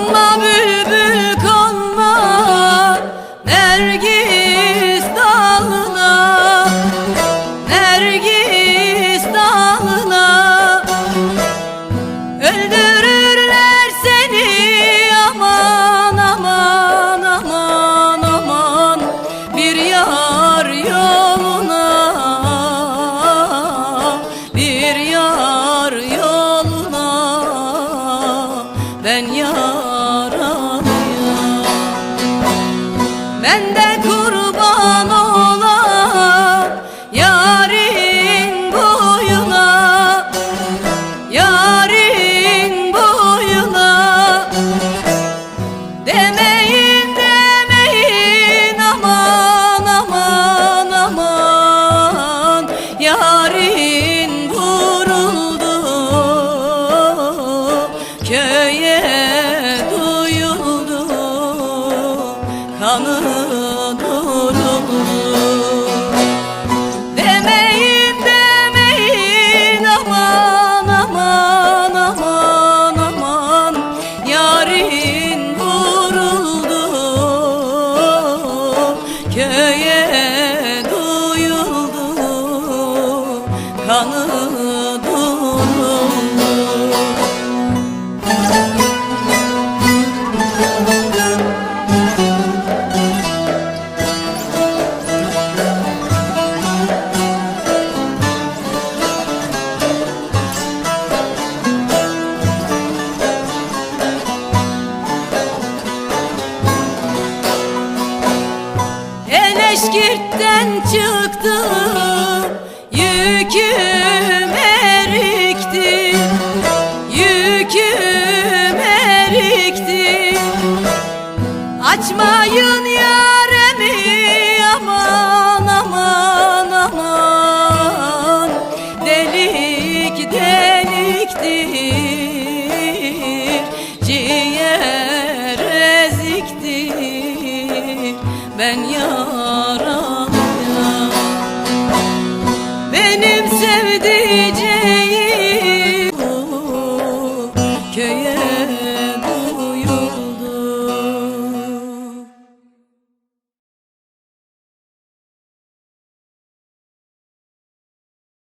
Kanma bülbül kanma Nergis dalına Nergis dalına Öldürürler seni aman aman aman aman. Bir yar yoluna Bir yar yoluna. Ben yar Ben de kul duruldu Demeyin demeyin aman aman aman aman. Yarın vuruldu köye duyuldu. Kanı Eleşkirt'ten çıktım Yüküm erikti. Yüküm erikti. Açmayın yaremi aman aman aman. Delik deliktir Ciğer eziktir. Ben yaralıyım gideceğim Köye